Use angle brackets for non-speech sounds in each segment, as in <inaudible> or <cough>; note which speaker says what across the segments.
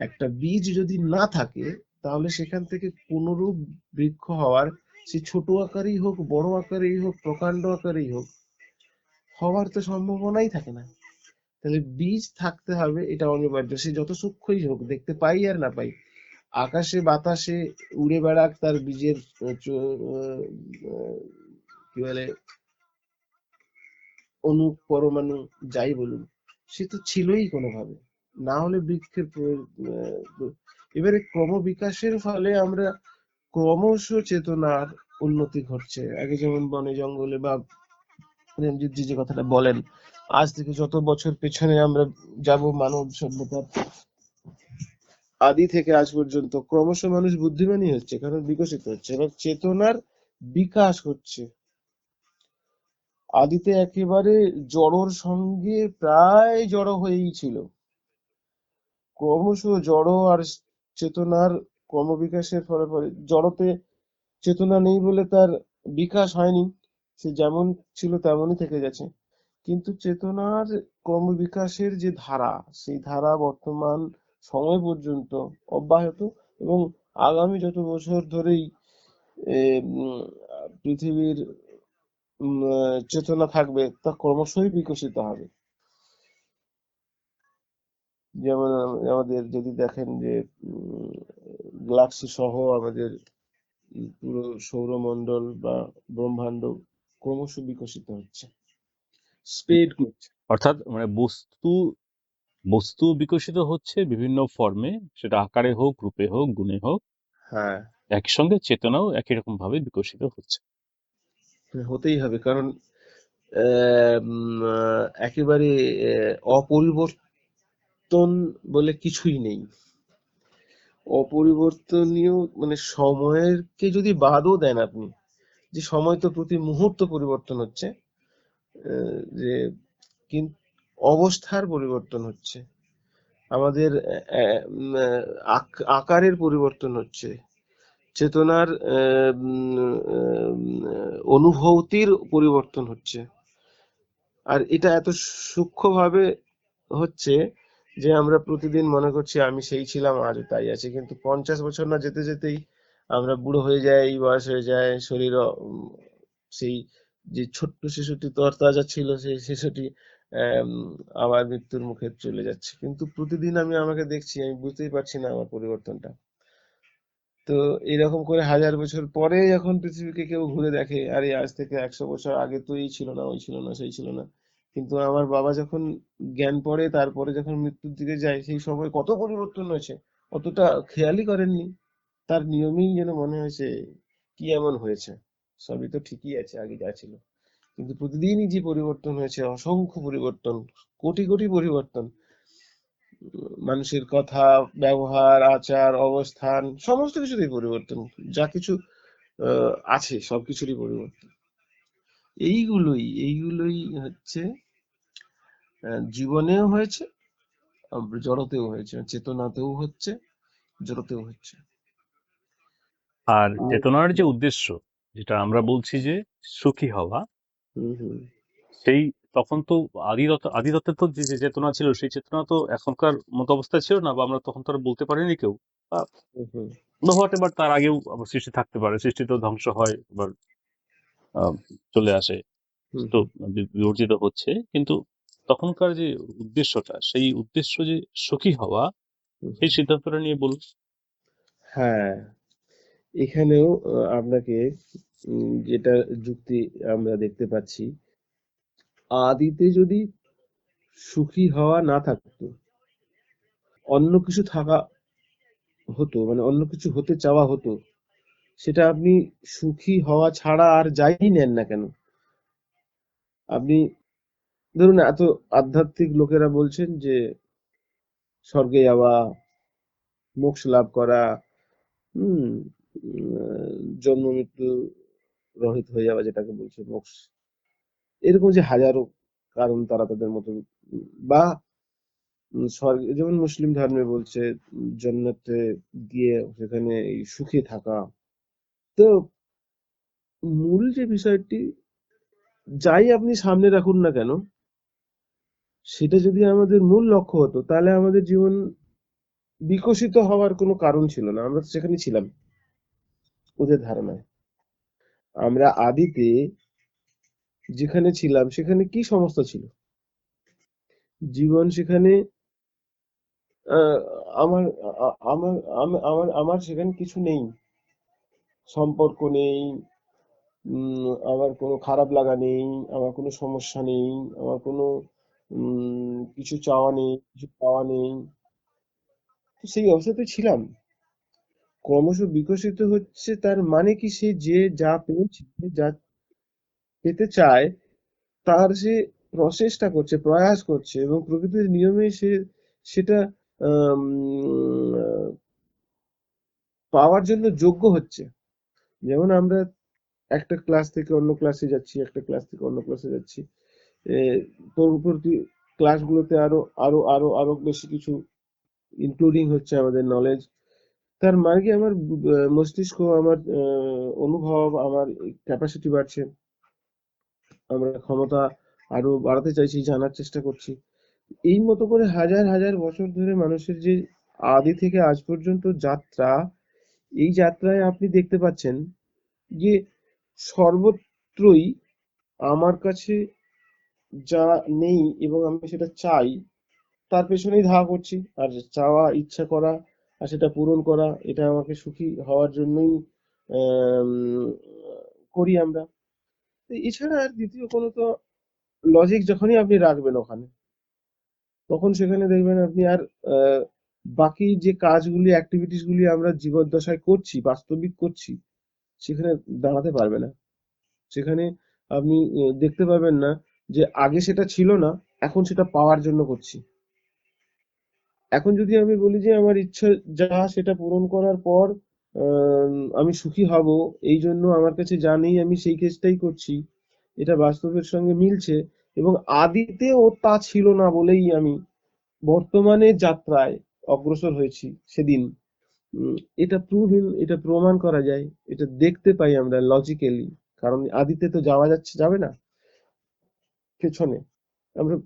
Speaker 1: একটা বীজ যদি না থাকে, তাহলে সেখান থেকে কোনরূপ বৃক্ষ হওয়ার, সে ছোট আকারেই হোক, বড় আকারেই হোক, প্রকাণ্ড আকারেই হোক, হওয়ার তো সম্ভাবনাই থাকে না। তাহলে বীজ থাকতে হবে এটা অনিবার্য, সে যত সূক্ষ্মই হোক, দেখতে পাই আর না পাই, আকাশে বাতাসে উড়ে বেড়াক তার বীজের কি বলে অণু পরমাণু যাই বলুন সে তো ছিলই কোনোভাবে। না হলে বৃক্ষের এবারে ক্রমবিকাশের ফলে আমরা ক্রমশ চেতনার উন্নতি ঘটছে। আগে যেমন বনে জঙ্গলে বা প্রেমজিৎ জি যে কথাটা বলেন, আজ থেকে যত বছর পেছনে আমরা যাব মানব সভ্যতার আদি থেকে আজ পর্যন্ত ক্রমশ মানুষ বুদ্ধিমানই হচ্ছে, কারণ বিকশিত হচ্ছে এবং চেতনার বিকাশ হচ্ছে আদিতে একেবারে জড়োর সঙ্গে প্রায় জড়ো হয়েই ছিল। ক্রমশ জড়ো আর চেতনার ক্রমবিকাশের ফলে ফলে জড়তে চেতনা নেই বলে তার বিকাশ হয়নি। সে যেমন ছিল তেমনই থেকে গেছে। কিন্তু চেতনার ক্রমবিকাশের যে ধারা, সেই ধারা বর্তমান সময় পর্যন্ত অব্যাহত এবং আগামী যত বছর ধরেই পৃথিবীর চেতনা থাকবে তা ক্রমশই বিকশিত হবে। যেমন আমাদের যদি দেখেন যে গ্যালাক্সি সহ আমাদের পুরো সৌরমণ্ডল বা ব্রহ্মাণ্ড ক্রমশ বিকশিত হচ্ছে। স্পেড
Speaker 2: অর্থাৎ মানে বস্তু বস্তু বিকশিত হচ্ছে বিভিন্ন ফর্মে সেটা আকারে হোক রূপে হোক গুণে হোক
Speaker 1: হ্যাঁ।
Speaker 2: একই সঙ্গে চেতনাও একই রকম ভাবে বিকশিত হচ্ছে।
Speaker 1: হতেই হবে কারণ আহ, একেবারে আহ, অপরিবর্তন বলে কিছুই নেই। অপরিবর্তনীয় মানে সময়েরকে যদি বাদও দেন আপনি, যে সময় তো প্রতি মুহূর্ত পরিবর্তন হচ্ছে যে অবস্থার পরিবর্তন হচ্ছে, আমাদের আকারের পরিবর্তন হচ্ছে, চেতনার অনুভূতির পরিবর্তন হচ্ছে। আর এটা এত সূক্ষ্মভাবে হচ্ছে যে আমরা প্রতিদিন মনে করছি আমি সেই ছিলাম, আজও তাই আছে। কিন্তু পঞ্চাশ বছর না যেতে যেতেই আমরা বুড়ো হয়ে যাই, বয়স হয়ে যায় শরীর সেই যে ছোট্ট শিশুটি তরতাজা ছিল, সেই শিশুটি আবার মৃত্যুর মুখে চলে যাচ্ছে। কিন্তু প্রতিদিন আমি আমাকে দেখছি, আমি বুঝতেই পারছি না আমার পরিবর্তনটা। তো এরকম করে হাজার বছর পরে যখন পৃথিবীকে কেউ ঘুরে দেখে, আরে আজ থেকে একশো বছর আগে তো এই ছিল না, ওই ছিল না, সেই ছিল না কিন্তু আমার বাবা যখন জ্ঞান পড়ে, তারপরে যখন মৃত্যুর দিকে যায়, সেই সময় কত পরিবর্তন হয়েছে, অতটা খেয়ালই করেননি। তার নিয়মেই যেন মনে হয়েছে কি এমন হয়েছে? সবই তো ঠিকই আছে, আগে যা ছিল। কিন্তু প্রতিদিনই যে পরিবর্তন হয়েছে, অসংখ্য পরিবর্তন, কোটি কোটি পরিবর্তন। মানুষের কথা, ব্যবহার, আচার, অবস্থান, সমস্ত কিছুরই পরিবর্তন। যা কিছু আছে, সবকিছুরই পরিবর্তন। এইগুলোই এইগুলোই হচ্ছে জীবনেও হয়েছে জড়তেও হয়েছে চেতনাতেও হচ্ছে জড়তেও হচ্ছে।
Speaker 2: আর চেতনার যে উদ্দেশ্য যেটা আমরা বলছি যে সুখী হওয়া সেই তখন তো আদিদত্ত আদিদত্তের তো যে চেতনা ছিল সেই চেতনা তো এখনকার মতো অবস্থা ছিল না বা আমরা তখন তো আর বলতে পারিনি কেউ হোয়াট এবার তার আগেও সৃষ্টি থাকতে পারে সৃষ্টি তো ধ্বংস হয় এবার চলে আসে। তো বিবর্জিত হচ্ছে। কিন্তু তখনকার যে উদ্দেশ্যটা সেই উদ্দেশ্য যে সুখী হওয়া সেই সিদ্ধান্তটা নিয়ে বলুন।
Speaker 1: হ্যাঁ। এখানেও আপনাকে যেটা যুক্তি আমরা দেখতে পাচ্ছি আদিতে যদি সুখী হওয়া না থাকতো অন্য কিছু থাকা হতো মানে অন্য কিছু হতে চাওয়া হতো সেটা আপনি সুখী হওয়া ছাড়া আর যাই নেন না কেন? আপনি ধরুন এত আধ্যাত্মিক লোকেরা বলছেন যে স্বর্গে যাওয়া মোক্ষ লাভ করা হম জন্ম মৃত্যু রহিত হয়ে যাওয়া যেটাকে বলছে মোক্ষ। এরকম যে হাজারো কারণ তারা তাদের মতো বা স্বর্গ যেমন মুসলিম ধর্মে বলছে উম, জান্নাতে গিয়ে সেখানে সুখে থাকা তো মূল যে বিষয়টি, যাই আপনি সামনে রাখুন না কেন, সেটা যদি আমাদের মূল লক্ষ্য হতো, তাহলে আমাদের জীবন বিকশিত হওয়ার কোনো কারণ ছিল না। আমরা সেখানে ছিলাম ওদের ধারণায়। আমরা আদিতে যেখানে ছিলাম, সেখানে কি সমস্যা ছিল? জীবন সেখানে আমার আমার আমার আমার সেখানে কিছু নেই। সম্পর্ক নেই আমার কোনো খারাপ লাগা নেই, আমার কোনো সমস্যা নেই, আমার কোনো কিছু চাওয়া নেই, কিছু পাওয়া নেই। তো সেই অবস্থাতে ছিলাম। ক্রমশ বিকশিত হচ্ছে তার মানে কি সে যে যা পেয়েছে যা পেতে চায়, তার সে প্রচেষ্টা করছে, প্রয়াস করছে এবং প্রকৃতির নিয়মে সে, সেটা পাওয়ার জন্য যোগ্য হচ্ছে। যেমন আমরা একটা ক্লাস থেকে অন্য ক্লাসে যাচ্ছি, একটা ক্লাস থেকে অন্য ক্লাসে যাচ্ছি পরবর্তী ক্লাসগুলোতে আরও আরও আরও আরও বেশি কিছু ইনক্লুডিং হচ্ছে আমাদের নলেজ তার কি আমার মস্তিষ্ক আমার অনুভব, আমার ক্যাপাসিটি বাড়ছে। আমরা ক্ষমতা আরও বাড়াতে চাইছি, জানার চেষ্টা করছি। এই মতো করে হাজার হাজার বছর ধরে মানুষের যে আদি থেকে আজ পর্যন্ত যাত্রা এই যাত্রায় আপনি দেখতে পাচ্ছেন যে সর্বত্রই আমার কাছে যা নেই এবং আমি সেটা চাই, তার পেছনেই ধাওয়া করছি। আর চাওয়া, ইচ্ছা করা আর সেটা পূরণ করা, এটা আমাকে সুখী হওয়ার জন্যই করি আমরা। এছাড়া আর দ্বিতীয় কোনো তো লজিক যখনই আপনি রাখবেন ওখানে, তখন সেখানে দেখবেন আপনি আর বাকি যে কাজগুলি অ্যাক্টিভিটিস গুলি আমরা জীবদ্দশায় করছি, বাস্তবিক করছি, সেখানে দাঁড়াতে পারবে না। সেখানে আপনি দেখতে পাবেন না যে আগে সেটা ছিল না, এখন সেটা পাওয়ার জন্য করছি। এখন যদি আমি বলি যে আমার ইচ্ছা যা সেটা পূরণ করার পর আমি সুখী হব, এই জন্য আমার কাছে যা নেই আমি সেই কেসটাই করছি। এটা বাস্তবের সঙ্গে মিলছে এবং আদিতেও তা ছিল না বলেই আমি বর্তমানে যাত্রায় অগ্রসর হয়েছি সেদিন। এটা প্রুভিন এটা প্রমাণ করা যায়, এটা দেখতে পাই আমরা লজিক্যালি কারণ আদিতে তো যাওয়া যাচ্ছে, যাবে না পেছনে। আমরা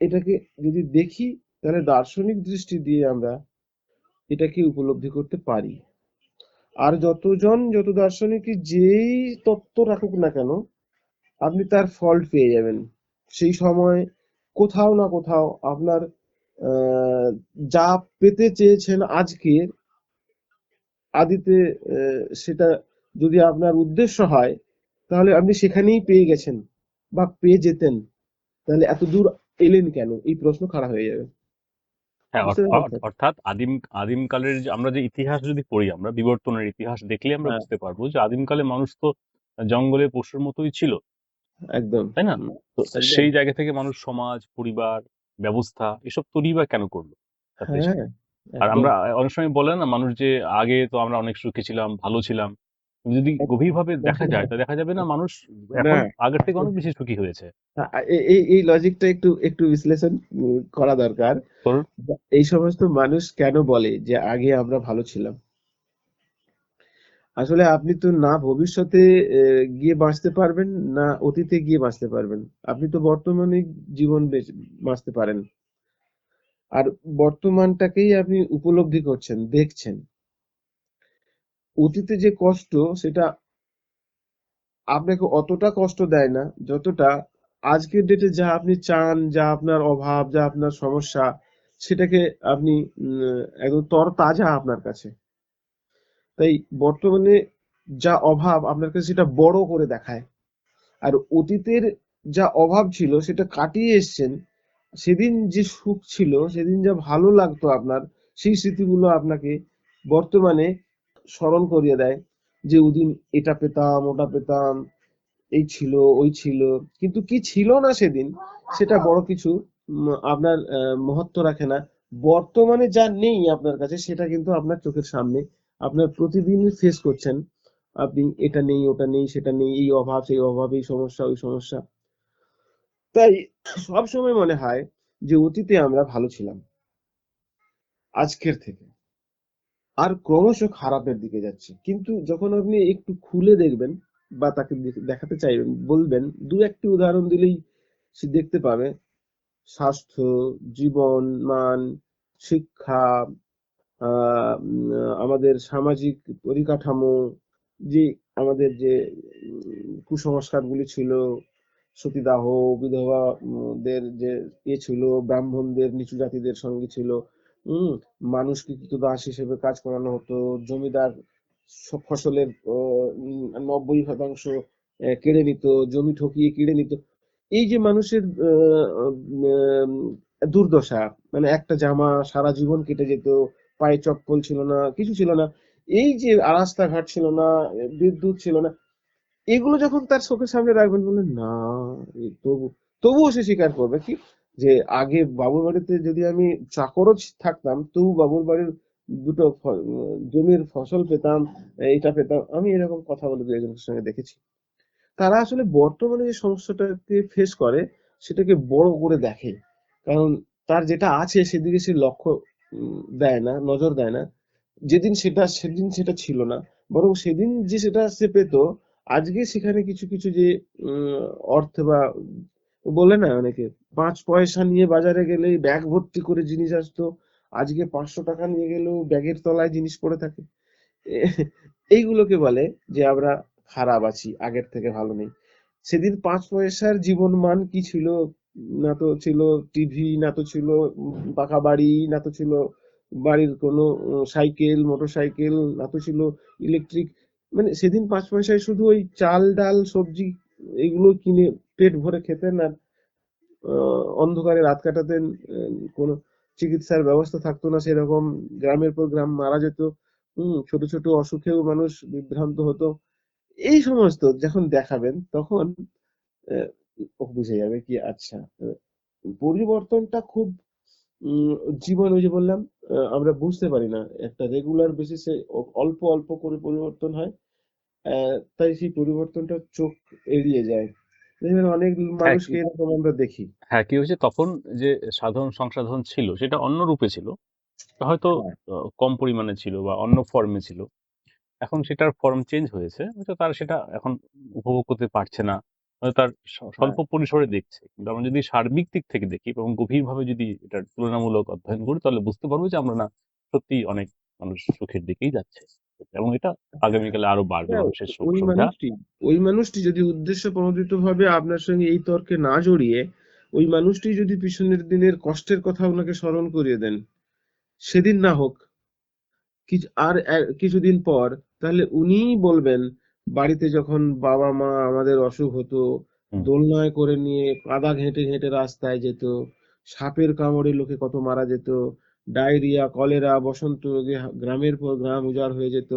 Speaker 1: এটাকে যদি দেখি, তাহলে দার্শনিক দৃষ্টি দিয়ে আমরা এটাকে উপলব্ধি করতে পারি। আর যতজন, যত দার্শনিকই যেই তত্ত্ব রাখুক না কেন, আপনি তার ফল্ট পেয়ে যাবেন। সেই সময় কোথাও না কোথাও আপনার যা পেতে চেয়েছেন আজকে আদিতে সেটা যদি আপনার উদ্দেশ্য হয় তাহলে আপনি সেখানেই পেয়ে গেছেন বা পেয়ে যেতেন। তাহলে এত দূর এলেন কেন? এই প্রশ্ন খাড়া হয়ে যাবে।
Speaker 2: হ্যাঁ অর্থাৎ আদিম আদিমকালের যে আমরা যে ইতিহাস যদি পড়ি আমরা বিবর্তনের ইতিহাস দেখলে আমরা
Speaker 1: হ্যাঁ।
Speaker 2: বুঝতে পারব যে আদিমকালে মানুষ তো জঙ্গলে পশুর মতোই ছিল।
Speaker 1: একদম।
Speaker 2: তাই না? তো সেই জায়গা থেকে মানুষ সমাজ পরিবার ব্যবস্থা এসব তৈরি বা কেন করল?
Speaker 1: হ্যাঁ
Speaker 2: আর আমরা অনেক সময় বলে না মানুষ যে আগে তো আমরা অনেক সুখী ছিলাম ভালো ছিলাম। যদি গভীরভাবে দেখা যায় <laughs> তা দেখা যাবে না মানুষ এখন আগের থেকে অনেক <laughs> বেশি সুখী হয়েছে।
Speaker 1: এই এই লজিকটা একটু একটু বিশ্লেষণ করা দরকার। এই সমস্ত মানুষ কেন বলে যে আগে আমরা ভালো ছিলাম? আসলে আপনি তো না ভবিষ্যতে গিয়ে বাঁচতে পারবেন, না অতীতে গিয়ে বাঁচতে পারবেন। আপনি তো বর্তমানে জীবন বেঁচে- বাঁচতে পারেন। আর বর্তমানটাকেই আপনি উপলব্ধি করছেন, দেখছেন। অতীতে যে কষ্ট, সেটা আপনাকে অতটা কষ্ট দেয় না, যতটা আজকের ডেটে যা আপনি চান, যা আপনার অভাব, যা আপনার সমস্যা, সেটাকে আপনি একদম তরতাজা আপনার কাছে। তাই বর্তমানে যা অভাব আপনার কাছে সেটা বড় করে দেখায়। আর অতীতের যা অভাব ছিল সেটা কাটিয়ে এসছেন, সেদিন যে সুখ ছিল, সেদিন যা ভালো লাগতো আপনার, সেই স্মৃতিগুলো আপনাকে বর্তমানে স্মরণ করিয়ে দেয় যে ওদিন এটা পেতাম, ওটা পেতাম, এই ছিল, ওই ছিল। কিন্তু কি ছিল না সেদিন, সেটা বড় কিছু আপনার মহত্ব রাখে না। বর্তমানে যা নেই আপনার কাছে, সেটা কিন্তু আপনার চোখের সামনে আপনার প্রতিদিন ফেস করছেন। আপনি এটা নেই, ওটা নেই, সেটা নেই, এই অভাব, সেই অভাব, এই সমস্যা, ওই সমস্যা। তাই সব সময় মনে হয় যে অতীতে আমরা ভালো ছিলাম। আজকের থেকে। আর ক্রমশ খারাপের দিকে যাচ্ছে। কিন্তু যখন আপনি একটু খুলে দেখবেন বা তাকে দেখাতে চাইবেন, বলবেন, দু একটি উদাহরণ দিলেই সে দেখতে পাবে। স্বাস্থ্য, জীবন, মান, শিক্ষা আমাদের সামাজিক পরিকাঠামো, যে আমাদের যে কুসংস্কারগুলি ছিল, সতীদাহ, বিধবাদের যে ইয়ে ছিল, ব্রাহ্মণদের, নিচু জাতিদের সঙ্গে ছিল হম মানুষকে দাস হিসেবে কাজ করানো হতো, জমিদার ফসলের নব্বই শতাংশ কেড়ে নিত, জমি ঠকিয়ে কেড়ে নিত। এই যে মানুষের দুর্দশা মানে একটা জামা সারা জীবন কেটে যেত পায়ে চপ্পল ছিল না, কিছু ছিল না। এই যে রাস্তাঘাট ছিল না, বিদ্যুৎ ছিল না, এগুলো যখন তার চোখের সামনে রাখবেন, বললেন, না তবু তবুও সে স্বীকার করবে কি? যে আগে বাবুর বাড়িতে যদি আমি চাকরও থাকতাম, তবু বাবুর বাড়ির দুটো জমির ফসল পেতাম, এইটা পেতাম, আমি এরকম কথা বলে দু একজনের সঙ্গে দেখেছি। তারা আসলে বর্তমানে যে সমস্যাটাকে ফেস করে, সেটাকে বড় করে দেখে। কারণ তার যেটা আছে, সেদিকে সে লক্ষ্য দেয় না, নজর দেয় না। যেদিন সেটা, সেদিন সেটা ছিল না। বরং সেদিন যে সেটা সে পেত, আজকে সেখানে কিছু কিছু যে অর্থ বা বলে না অনেকে, পাঁচ পয়সা নিয়ে বাজারে গেলেই ব্যাগ ভর্তি করে জিনিস আসতো, আজকে পাঁচশো টাকা নিয়ে গেলেও ব্যাগের তলায় জিনিস পড়ে থাকে। এইগুলোকে বলে যে আমরা খারাপ আছি, আগের থেকে ভালো নেই। সেদিন পাঁচ পয়সার জীবন মান কি ছিল? না তো ছিল টিভি না তো ছিল পাকা বাড়ি, না তো ছিল বাড়ির কোনো সাইকেল মোটর সাইকেল না তো ছিল ইলেকট্রিক মানে সেদিন পাঁচ পয়সায় শুধু ওই চাল, ডাল, সবজি এগুলো কিনে পেট ভরে খেতেন আর অন্ধকারে রাত কাটাতেন কোনো চিকিৎসার ব্যবস্থা থাকতো না সেরকম। গ্রামের পর গ্রাম মারা যেত। হম ছোট ছোট অসুখেও মানুষ বিভ্রান্ত হতো। এই সমস্ত যখন দেখাবেন তখন বুঝে যাবে কি আচ্ছা পরিবর্তনটা খুব জীবন ওই যে বললাম আমরা বুঝতে পারি না। একটা রেগুলার বেসিসে অল্প অল্প করে পরিবর্তন হয় তাই সেই পরিবর্তনটা চোখ এড়িয়ে যায়। দেখবেন অনেক
Speaker 2: হ্যাঁ
Speaker 1: মানুষকে
Speaker 2: কি-
Speaker 1: এরকম আমরা দেখি।
Speaker 2: হ্যাঁ কি হয়েছে? তখন যে সাধারণ সংসাধন ছিল সেটা অন্য রূপে ছিল। হয়তো
Speaker 1: হ্যাঁ।
Speaker 2: কম পরিমাণে ছিল বা অন্য ফর্মে ছিল। এখন সেটার ফর্ম চেঞ্জ হয়েছে। হয়তো তারা সেটা এখন উপভোগ করতে পারছে না। হয়তো তার
Speaker 1: হ্যাঁ।
Speaker 2: স্বল্প পরিসরে দেখছে। কিন্তু আমরা যদি সার্বিক দিক থেকে দেখি এবং গভীরভাবে যদি এটার তুলনামূলক অধ্যয়ন করি তাহলে বুঝতে পারব যে আমরা না সত্যি অনেক মানুষ সুখের দিকেই যাচ্ছে। এবং এটা আগামীকালে আরও বাড়বে
Speaker 1: হ্যাঁ,
Speaker 2: মানুষের সুখ
Speaker 1: ওই মানুষটি ওই মানুষটি যদি উদ্দেশ্য প্রণোদিত ভাবে আপনার সঙ্গে এই তর্কে না জড়িয়ে ওই মানুষটি যদি পিছনের দিনের কষ্টের কথা ওনাকে স্মরণ করিয়ে দেন সেদিন না হোক কিছু আর কিছুদিন পর তাহলে উনিই বলবেন বাড়িতে যখন বাবা মা আমাদের অসুখ হতো দোলনায় করে নিয়ে কাদা ঘেঁটে ঘেঁটে রাস্তায় যেত সাপের কামড়ে লোকে কত মারা যেত ডায়রিয়া কলেরা বসন্ত রোগে গ্রামের পর গ্রাম উজাড় হয়ে যেত।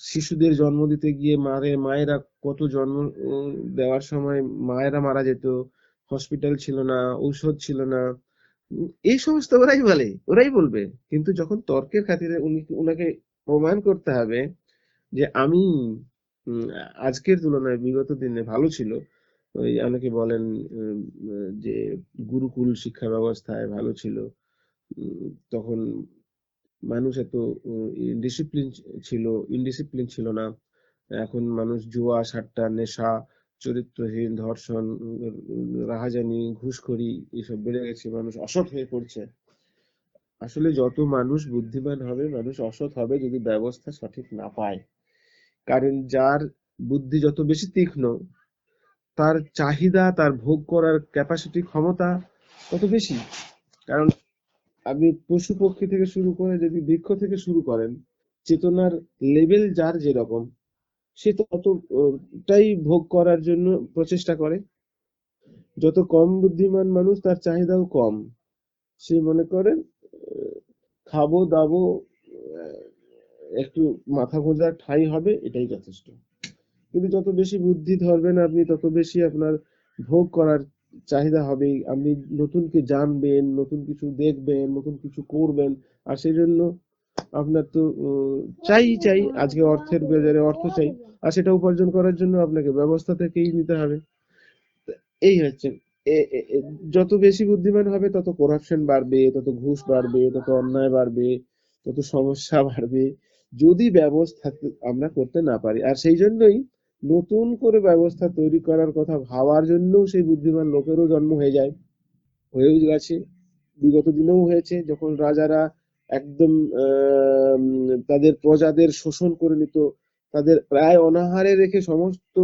Speaker 1: শিশুদের জন্ম দিতে গিয়ে মারে মায়েরা কত জন্ম দেওয়ার সময় মায়েরা মারা যেত। হসপিটাল ছিল না ঔষধ ছিল না। এই সমস্ত ওরাই বলে ওরাই বলবে। কিন্তু যখন তর্কের খাতিরে উনি উনাকে প্রমাণ করতে হবে যে আমি আজকের তুলনায় বিগত দিনে ভালো ছিল। ওই অনেকে বলেন যে গুরুকুল শিক্ষা ব্যবস্থায় ভালো ছিল। তখন মানুষ এত ডিসিপ্লিন ছিল ইনডিসিপ্লিন ছিল না। এখন মানুষ জুয়া, সাট্টা, নেশা, চরিত্রহীন, ধর্ষণ, রাহাজানি, ঘুষখড়ি এসব বেড়ে গেছে। মানুষ অসৎ হয়ে পড়ছে। আসলে যত মানুষ বুদ্ধিমান হবে, মানুষ অসৎ হবে যদি ব্যবস্থা সঠিক না পায়। কারণ যার বুদ্ধি যত বেশি তীক্ষ্ণ, তার চাহিদা, তার ভোগ করার ক্যাপাসিটি ক্ষমতা তত বেশি। কারণ আপনি পশু পক্ষী থেকে শুরু করে যদি বৃক্ষ থেকে শুরু করেন, চেতনার লেভেল যার যেরকম, সে ততটাই ভোগ করার জন্য প্রচেষ্টা করে। যত কম বুদ্ধিমান মানুষ, তার চাহিদাও কম। সে মনে করে খাব, দাবো একটু মাথা গোঁজার ঠাঁই হবে, এটাই যথেষ্ট। কিন্তু যত বেশি বুদ্ধি ধরবেন আপনি, তত বেশি আপনার ভোগ করার চাহিদা হবে আপনি নতুনকে জানবেন, নতুন কিছু দেখবেন, নতুন কিছু করবেন, আর সেই জন্য আপনার তো চাই চাই, আজকে অর্থের বাজারে অর্থ চাই, আর সেটা উপার্জন করার জন্য আপনাকে ব্যবস্থা থেকেই নিতে হবে। এই হচ্ছে যত বেশি বুদ্ধিমান হবে, তত করাপশন বাড়বে, তত ঘুষ বাড়বে, তত অন্যায় বাড়বে, তত সমস্যা বাড়বে। যদি ব্যবস্থা আমরা করতে না পারি। আর সেই জন্যই নতুন করে ব্যবস্থা তৈরি করার কথা ভাবার জন্যও সেই বুদ্ধিমান লোকেরও জন্ম হয়ে যায়। হয়েও গেছে। বিগত দিনেও হয়েছে, যখন রাজারা একদম তাদের প্রজাদের শোষণ করে নিত, তাদের প্রায় অনাহারে রেখে সমস্ত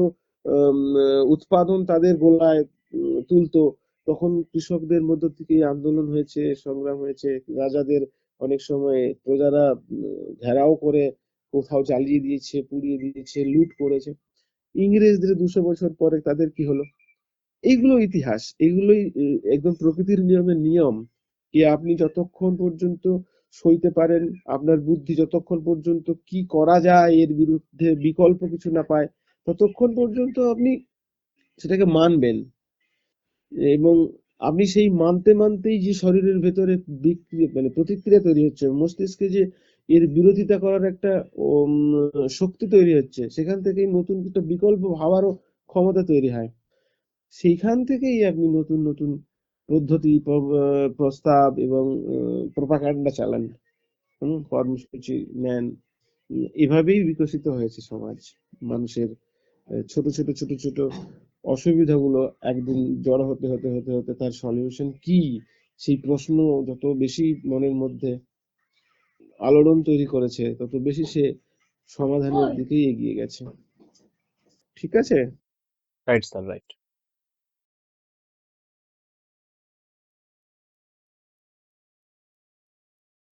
Speaker 1: উৎপাদন তাদের গোলায় তুলতো। তখন কৃষকদের মধ্য থেকে আন্দোলন হয়েছে, সংগ্রাম হয়েছে। রাজাদের অনেক সময় প্রজারা ঘেরাও করে কোথাও জ্বালিয়ে দিয়েছে, পুড়িয়ে দিয়েছে, লুট করেছে। ইংরেজদের দুশো বছর পরে তাদের কি হলো? এইগুলো ইতিহাস, এগুলোই একদম প্রকৃতির নিয়মের নিয়ম কি আপনি যতক্ষণ পর্যন্ত সইতে পারেন, আপনার বুদ্ধি যতক্ষণ পর্যন্ত কি করা যায়, এর বিরুদ্ধে বিকল্প কিছু না পায়, ততক্ষণ পর্যন্ত আপনি সেটাকে মানবেন। এবং আপনি সেই মানতে মানতেই যে শরীরের ভেতরে বিক্রিয়া মানে প্রতিক্রিয়া তৈরি হচ্ছে, মস্তিষ্কে যে এর বিরোধিতা করার একটা শক্তি তৈরি হচ্ছে, সেখান থেকেই নতুন একটা বিকল্প ভাবারও ক্ষমতা তৈরি হয়। সেইখান থেকেই আপনি নতুন নতুন পদ্ধতি প্রস্তাব এবং প্রপাগান্ডা চালান। কর্মসূচি নেন। এভাবেই বিকশিত হয়েছে সমাজ। মানুষের ছোট ছোট ছোট ছোট অসুবিধাগুলো একদিন জড়ো হতে হতে হতে হতে তার সলিউশন কি? সেই প্রশ্ন যত বেশি মনের মধ্যে আলোড়ন তৈরি করেছে তত বেশি সে সমাধানের দিকেই এগিয়ে গেছে। ঠিক আছে?
Speaker 2: Right sir right